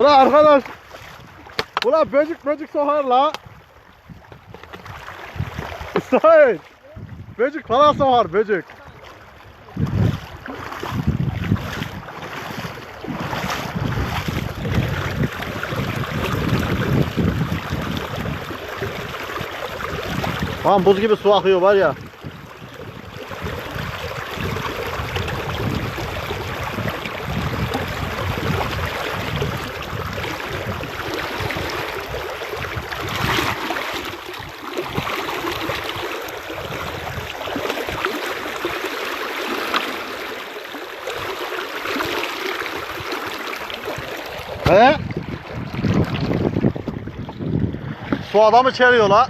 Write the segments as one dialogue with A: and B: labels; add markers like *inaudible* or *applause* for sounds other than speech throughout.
A: Ulan arkadaş. Ulan böcük böcük sokar la. İsmail. Böcük falan sokar böcük. Lan buz gibi su akıyor var ya. He? Su adamı çeliyor la.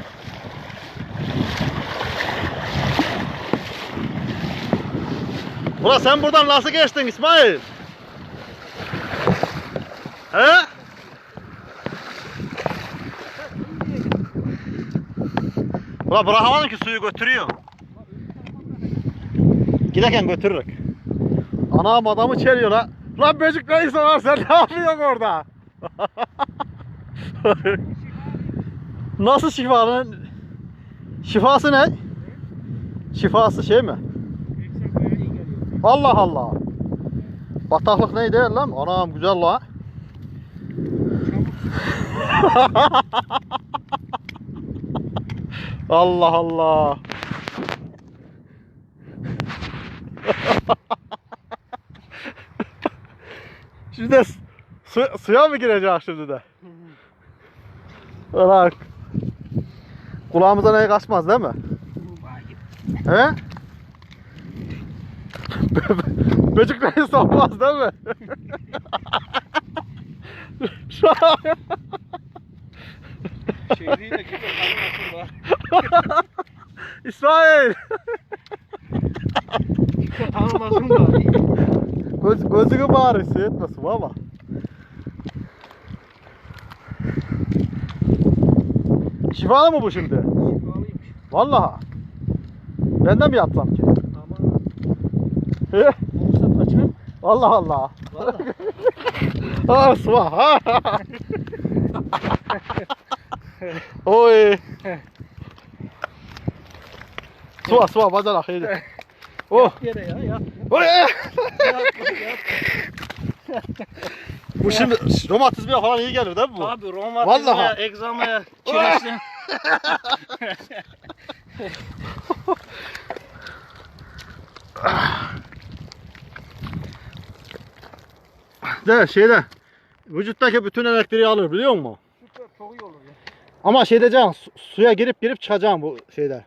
A: Ulan sen buradan nasıl geçtin İsmail? He? Ulan bırakamadın ki suyu götürüyor. Giderken götürürük. Anam adamı çeliyor la. Lan böcük neyse lan sen ne yapıyorsun orada? *laughs* Nasıl şifanın? Şifası ne? Şifası şey mi? Allah Allah. Bataklık neydi lan? Anam güzel la. *laughs* Allah Allah. Şimdi de su- su- suya mı girecek şimdi de? Bırak. Kulağımıza ne kaçmaz değil mi? He? Böcek neyi sokmaz değil mi? *laughs* Şu an. İsmail
B: Tanımasın da.
A: Göz, gözünü bağırır seyretmesin ama. Şifalı mı bu şimdi?
B: Şifalıymış.
A: Vallahi. Ben de mi yatsam ki?
B: Ama
A: He?
B: olsa kaçar.
A: Allah Allah.
B: Valla.
A: Ha sıva. Ha. Oy. Sıva sıva bacanak iyiydi. Oh.
B: Yere ya yat.
A: Oy. Bu şimdi romatizmaya falan iyi gelir değil mi bu?
B: Abi romatizmaya,
A: Vallahi.
B: egzamaya, *laughs* kireçten.
A: De şeyde vücuttaki bütün elektriği alır biliyor musun?
B: Süper çok iyi olur ya.
A: Ama şey diyeceksin su- suya girip girip çıkacaksın bu şeyde.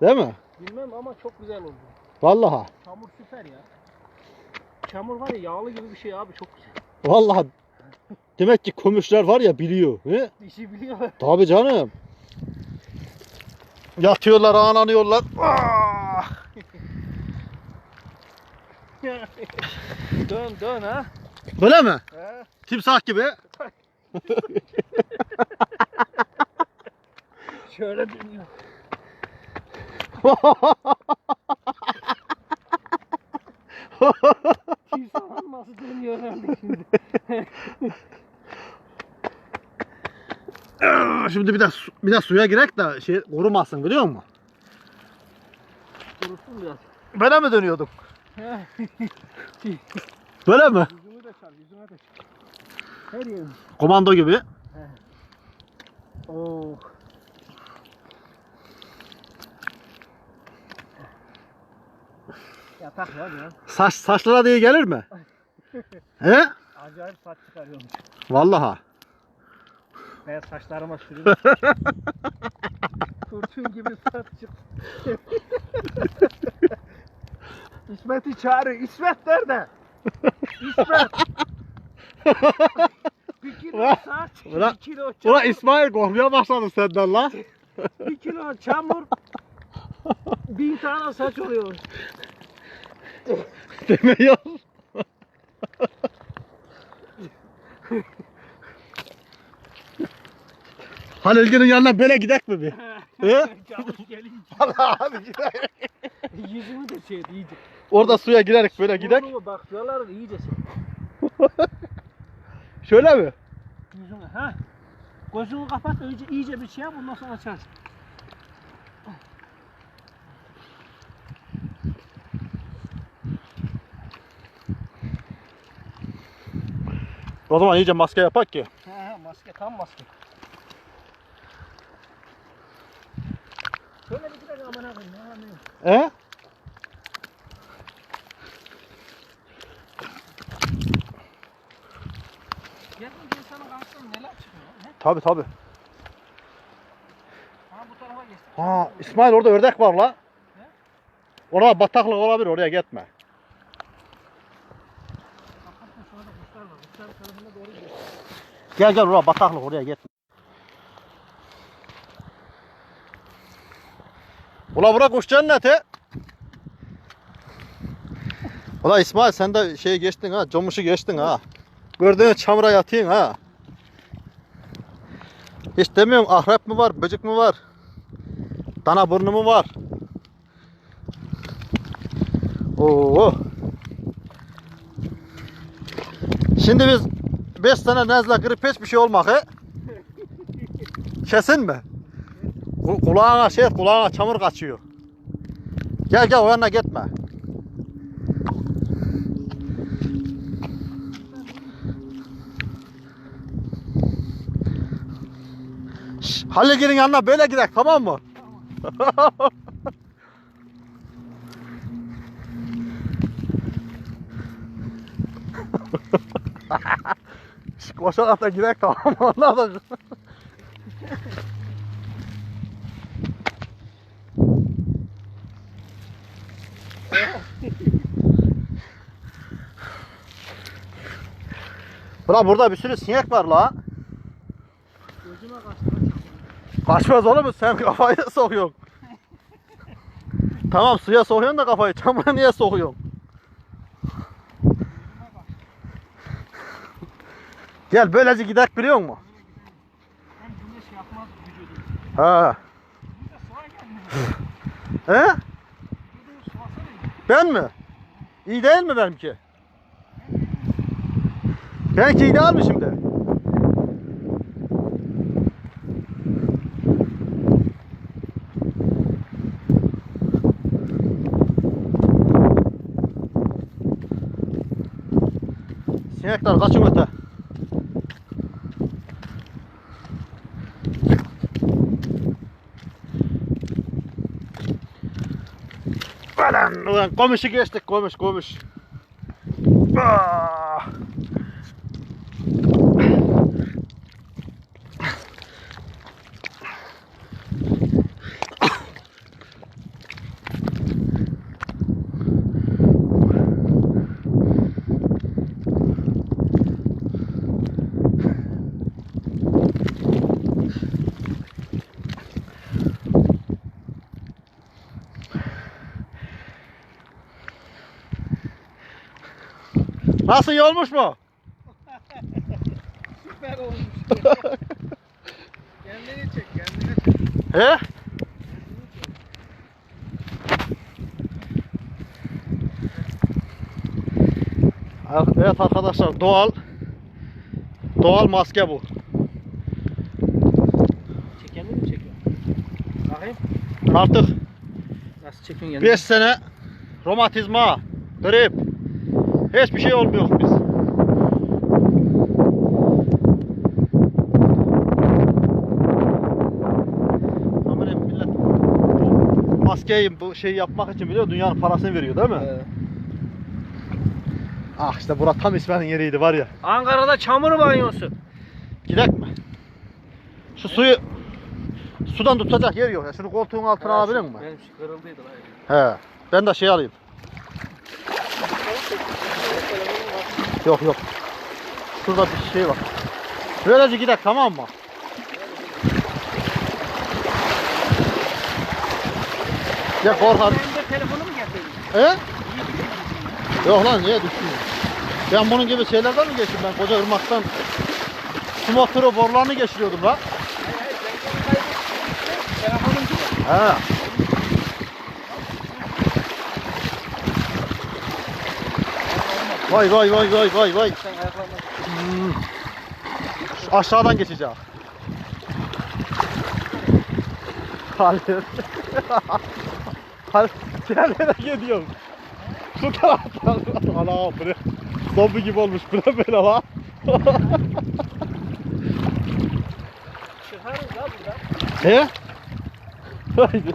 A: Değil mi?
B: Bilmem ama çok güzel oldu.
A: Vallahi.
B: Çamur süper ya. Çamur var ya yağlı gibi bir şey abi çok güzel.
A: Vallahi. Demek ki komşular var ya biliyor. He?
B: İşi biliyor.
A: Tabii canım. Yatıyorlar, ağlanıyorlar. Ah! *laughs*
B: dön dön ha.
A: Böyle mi?
B: He.
A: Timsah gibi. *laughs*
B: Şöyle dönüyor. *laughs* Nasıl dönüyor herhalde *laughs* şimdi.
A: Şimdi bir de su- bir de suya girek de şey kurumasın biliyor musun?
B: Kurusun biraz.
A: Böyle mi dönüyorduk? *laughs* Böyle mi?
B: Yüzümü de çal, yüzüme de çal. Her yerim.
A: Komando gibi.
B: Oo. Yatak var ya.
A: Saç saçlara diye gelir mi? *laughs* He?
B: Acayip saç çıkarıyormuş.
A: Vallahi.
B: Ben saçlarıma sürüyorum. *laughs* Kurşun gibi saç çıktı. *laughs* İsmet'i çağırıyor. İsmet nerede? İsmet. bir kilo saç,
A: ulan,
B: bir kilo çamur,
A: Ulan İsmail korkmaya başladım senden la.
B: bir kilo çamur, bin tane saç oluyor. *laughs*
A: Demiyor. *laughs* Halilginin yanına böyle gidek mi bir? He? *laughs* Vallahi hadi gidelim.
B: yüzümü de şey iyice.
A: Orada suya girerek böyle gidek.
B: Burnumu bak şuraları da iyice şey.
A: Şöyle mi?
B: Yüzünü ha. Gözünü kapat önce iyice bir şey yap ondan sonra açarsın.
A: O zaman iyice maske yapak ki.
B: He he maske tam maske. Şöyle bir gidelim ya, ne?
A: He?
B: Gel bir insanın karşısına neler çıkıyor? He?
A: Tabi tabi.
B: Ha bu tarafa geçtik.
A: Ha İsmail orada ördek var la. Orada bataklık olabilir oraya gitme. Gel gel oraya bataklık oraya gitme. Ula bura kuş cenneti. Ula İsmail sen de şeyi geçtin ha, comuşu geçtin ha. Gördüğün çamura yatayım ha. Hiç demiyorum ahrep mi var, böcek mi var? Dana burnu mu var? Oo. Şimdi biz 5 sene nezle grip hiçbir şey olmak he? Kesin mi? Ku- Kulağına şey kulağına çamur kaçıyor. Gel gel o yana gitme. Şş, Halil'in yanına böyle gidelim tamam mı? Şş, *laughs* Koşarak da gidelim tamam? Ondan sonra- Ulan burada bir sürü sinek var la.
B: Gözüme kaçtı.
A: Kaçmaz oğlum sen kafayı sokuyorsun. tamam suya sokuyorsun da kafayı çamura niye sokuyorsun? Gel böylece gidek biliyor musun?
B: Hem güneş yapmaz vücudu.
A: Ha.
B: Bir de sıra gelmiyor.
A: He?
B: De.
A: Ben mi? İyi değil mi benimki? Benimki iyi değil mi şimdi? Sinekler kaçın öte. Ulan, ulan komşu geçtik komuş komuş. Ah! Nasıl iyi olmuş mu?
B: Süper olmuş. *laughs* kendini çek, kendini çek.
A: He? Evet arkadaşlar doğal doğal maske bu.
B: Çek, kendini mi çekiyor? Bakayım.
A: Artık
B: Nasıl çekiyorsun kendini?
A: 5 sene romatizma, grip hiçbir şey olmuyor biz. Maskeyi bu şeyi yapmak için biliyor dünyanın parasını veriyor değil mi?
B: Ee,
A: Ah işte bura tam İsmail'in yeriydi var ya.
B: Ankara'da çamur banyosu.
A: Gidek mi? Şu suyu sudan tutacak yer yok ya. Şunu koltuğun altına alabilir misin?
B: Benim şu kırıldıydı lan.
A: He. Ben de şey alayım. Yok yok. Şurada bir şey var. Böylece gidelim tamam mı? Ya korkar.
B: Telefonu mu getirdin?
A: He? Yok lan niye düşmüyor? Ben bunun gibi şeylerden mi geçtim ben koca ırmaktan su motoru borularını geçiriyordum lan.
B: Hayır hayır ben Telefonum gibi.
A: He. Vay vay vay vay vay vay. Hmm. Aşağıdan geçecek. Hayır. Hayır. Nereye gidiyorum? Şu taraftan. Ana bu ne? Zombi gibi olmuş. Bu ne böyle la?
B: Çıkarız la buradan.
A: He? Haydi.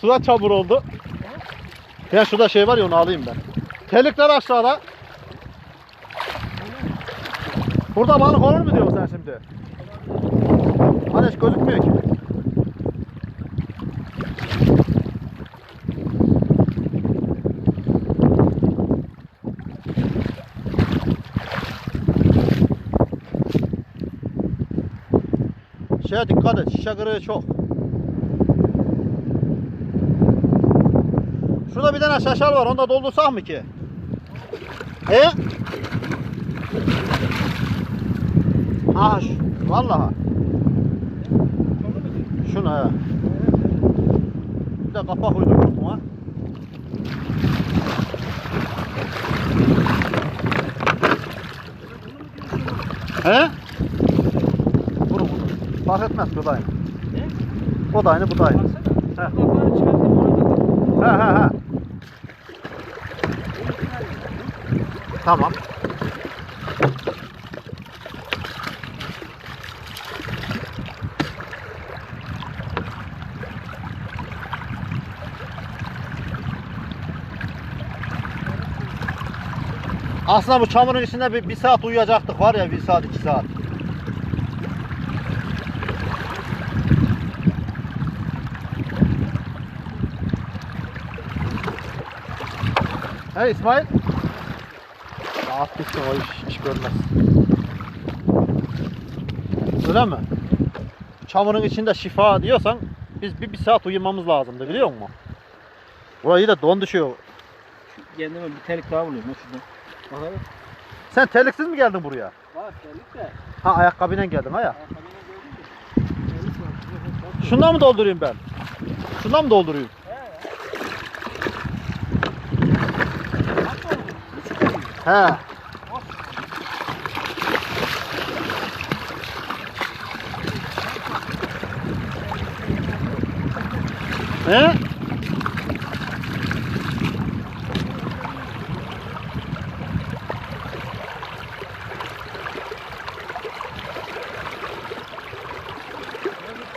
A: Suda çamur oldu. Ya şurada şey var ya onu alayım ben. Telikler aşağıda. Burada balık olur mu diyorsun sen şimdi? Hani hiç gözükmüyor ki. Şeye dikkat et, şişe kırığı çok. Şurada bir tane şaşal var, onu da doldursak mı ki? E? Ah, şu, vallahi. Şunu he. Bir de kapak uydurmuş buna. He? Vurun vurun. Fark etmez o da aynı.
B: Ne?
A: O da aynı bu da aynı. He. He he he. Tamam. Aslında bu çamurun içinde bir, bir saat uyuyacaktık var ya bir saat iki saat. He İsmail. Rahat gitsin o iş, iş görmez. Öyle mi? Çamurun içinde şifa diyorsan biz bir, bir saat uyumamız lazımdı biliyor musun? Burayı da don düşüyor.
B: Kendime bir telik daha buluyorum şuradan. Bakalım.
A: Sen terliksiz mi geldin buraya?
B: Var telik de.
A: Ha ayakkabıyla geldin ha ya.
B: Mü? Telik var.
A: Şundan mı doldurayım ben? Şundan mı doldurayım? He. He?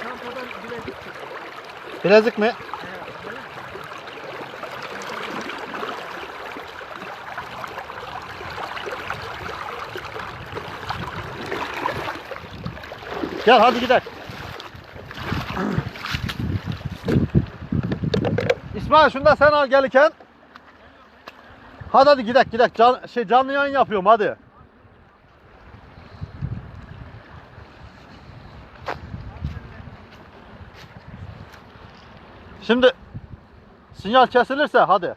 B: Çantadan bilezik
A: Gel hadi gidelim. İsmail şunu da sen al gelirken. Hadi hadi gidelim gidelim. Can, şey canlı yayın yapıyorum hadi. Şimdi sinyal kesilirse hadi.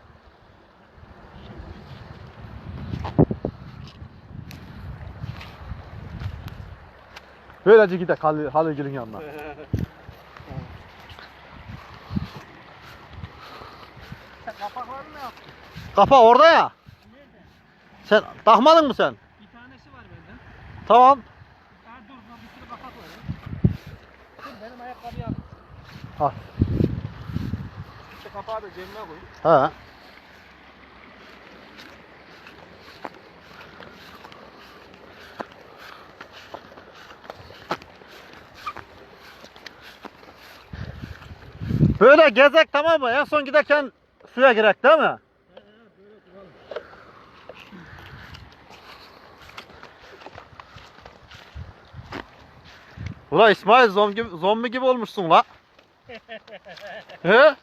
A: Böylece gidelim Halil, Halilgil'in yanına.
B: Sen kapaklarını ne yaptın?
A: Kafa orada ya.
B: Nerede?
A: Sen takmadın mı sen?
B: Bir tanesi var benden.
A: Tamam.
B: Ha dur lan bir sürü kapak var ya. Dur benim ayakkabıyı al.
A: Al.
B: İşte kapağı da cebime koy.
A: He. Böyle gezek tamam mı? En son giderken suya girek değil mi? Ula İsmail zombi zombi gibi olmuşsun la. *laughs* He?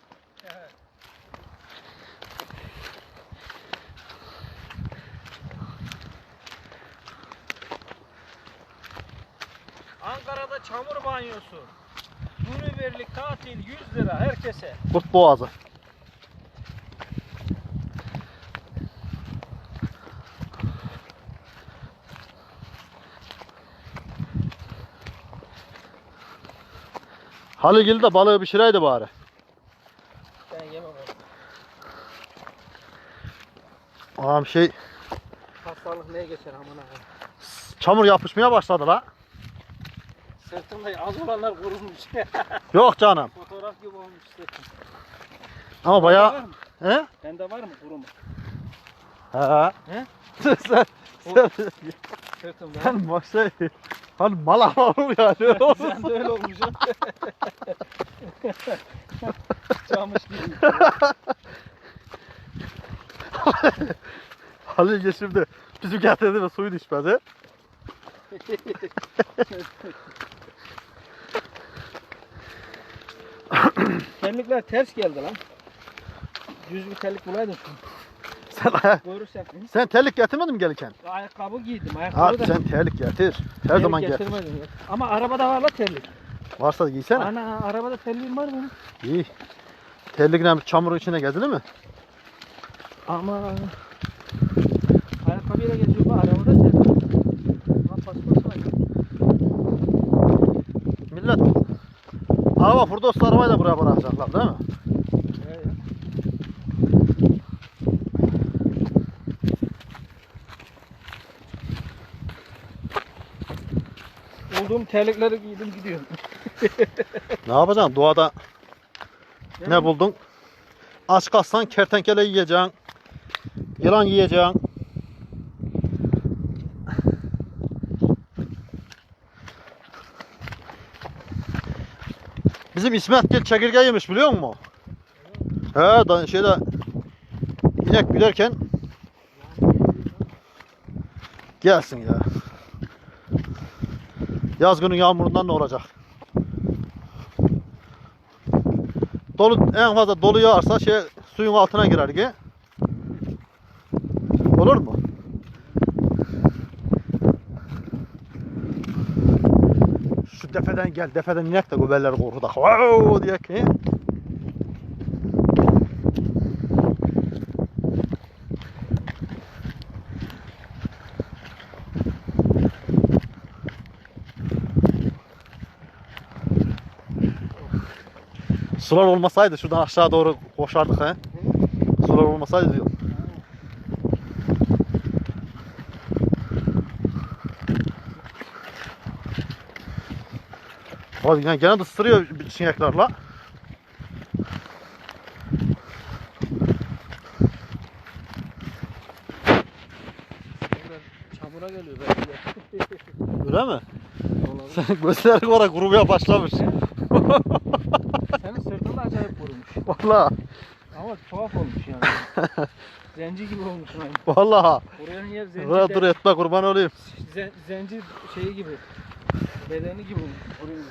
B: Ankara'da çamur banyosu. Günübirlik tatil 100 lira herkese.
A: Kurt boğazı. Haligil de balığı pişireydi bari.
B: Ben yemem onu.
A: Ağam şey
B: Hastalık neye geçer amına koyayım.
A: çamur yapışmaya başladı la.
B: Sırtımda az olanlar kurumuş. *laughs*
A: Yok canım.
B: Fotoğraf gibi olmuş sırtım.
A: Ama bayağı... He?
B: Bende var mı kuruma?
A: He.
B: He?
A: sen, sen,
B: Sırtımda.
A: sen bak şey... Hani mal alalım yani. *laughs*
B: Sen de öyle olmuşsun. *laughs* Camış gibi.
A: Halil şimdi bizim getirdi ve suyunu içmedi. *coughs*
B: Terlikler ters geldi lan. Düz bir terlik bulaydın.
A: Sen, ayak-
B: Görürsen.
A: sen terlik getirmedin mi gelirken?
B: Ayakkabı giydim. Ayakkabı da.
A: sen terlik getir. Her
B: terlik
A: zaman getir.
B: Ama arabada var la terlik.
A: Varsa da giysene.
B: Ana arabada terliğim var benim.
A: İyi. Terlikle çamurun içine gezdin mi?
B: Ama ayakkabıyla geziyorum arabada terlik. Lan paspas var ya.
A: Millet araba Furdos'la arabayı da buraya bırakacaklar değil mi?
B: Ya. Olduğum terlikleri giydim gidiyorum. *laughs*
A: Ne yapacaksın? Doğada ne buldun? Aç kalsan kertenkele yiyeceksin. Yılan yiyeceksin. Bizim İsmet Gil çekirge yemiş biliyor musun? He, da şeyde inek gülerken gelsin ya. Yazgının yağmurundan ne olacak? Dolu en fazla dolu yağarsa şey suyun altına girer ki. Olur mu? Şu defeden gel, defeden inek de göberleri korkudak. Wow diye ki. Sular olmasaydı şuradan aşağı doğru koşardık he. Sular olmasaydı Abi yani gene ısırıyor sinekler la.
B: Buradan Çamura geliyor belki.
A: Öyle mi?
B: Olabilir.
A: Sen gözlerin var kurumaya başlamış. *laughs*
B: Senin sırtın da acayip vurmuş.
A: Vallahi.
B: Ama tuhaf olmuş yani. *laughs* zenci gibi olmuş aynı.
A: Vallahi.
B: Oraya niye zenci
A: Dur, etme kurban olayım.
B: Zen- zenci şeyi gibi. Bedeni gibi. Oraya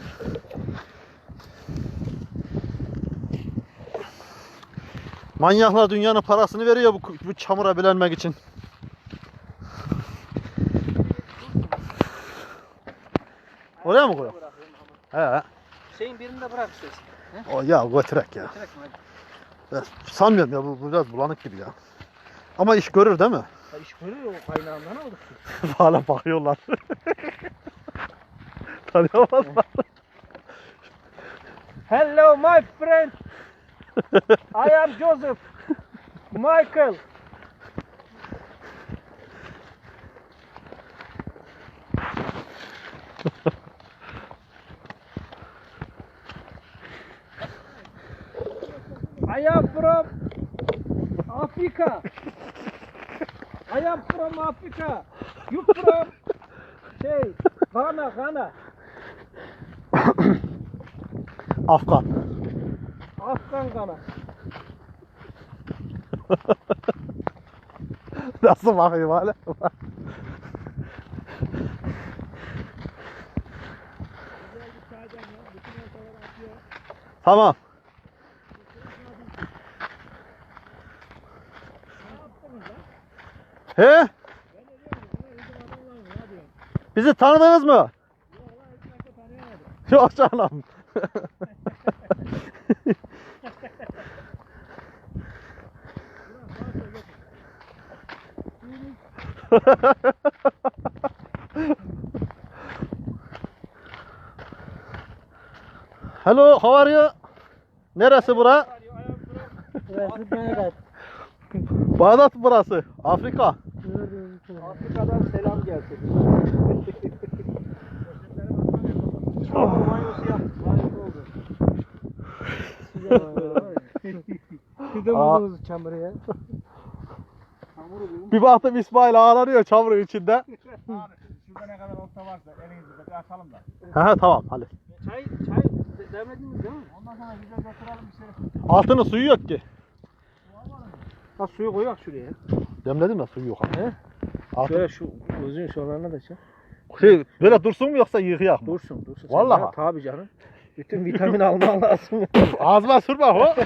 A: Manyaklar dünyanın parasını veriyor bu, bu çamura bilenmek için. Oraya mı koyalım? He.
B: Şeyin birinde bırak istersen.
A: O ya götürek ya.
B: Getirek mi?
A: Ben sanmıyorum ya bu, bu biraz bulanık gibi ya. Ama iş görür değil mi?
B: Ya iş görüyor o kaynağından aldık. *laughs*
A: Hala bakıyorlar. *laughs*
B: Hello my friend. I am Joseph. Michael. I am from Africa. I am from Africa. You from şey Ghana, Ghana.
A: Afgan.
B: Afgan Ghana. *laughs*
A: Nasıl bakayım hala? *laughs* tamam. He? Bizi tanıdınız mı? *laughs* Yok canım. *laughs* Hello, how are you? Neresi bura? Burası Bağdat. Bağdat burası. Afrika.
B: Afrika'dan selam gelsin. *laughs* Bir
A: de
B: buldunuz çamuru ya.
A: Bir baktım İsmail ağlanıyor çamurun içinde. *laughs*
C: Abi şurada ne kadar olta varsa elinizde bir atalım da.
A: He tamam hadi.
B: Çay, çay de- demlediniz değil mi?
C: Ondan sonra güzel götürelim bir şey.
A: Altının suyu yok ki.
B: Ha suyu koyak şuraya.
A: Demledim ya suyu yok.
B: He?
A: Altın,
B: Şöyle şu gözün şuralarına da çek.
A: şey, böyle dursun mu yoksa yıkayak mı?
B: Dursun dursun.
A: Vallahi.
B: Ya, tabii canım. Bütün vitamin alman lazım. *laughs*
A: Ağzıma sür bak o.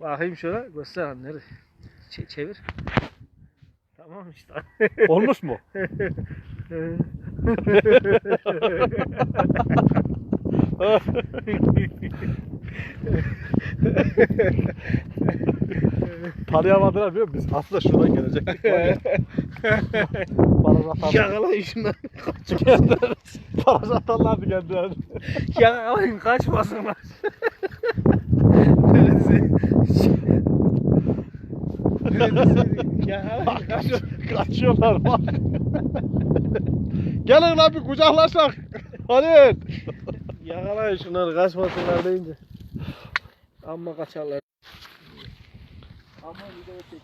B: Bakayım şöyle göster anneleri. Ç- çevir. Tamam işte. *laughs*
A: Olmuş mu? Tanıyamadılar biliyor musun? Biz aslında şuradan gelecektik. Baraj atarlar.
B: Yakalayın şunları.
A: Baraj atarlardı kendilerini.
B: Yakalayın kaçmasınlar. Öyle *laughs* dizi- Öyle dizi- Yakalayın kaç.
A: Kaçıyorlar bak. Gelin lan bir kucaklaşak. Hadi.
B: Yakalayın şunları kaçmasınlar deyince. Amma kaçarlar. Amma video çek.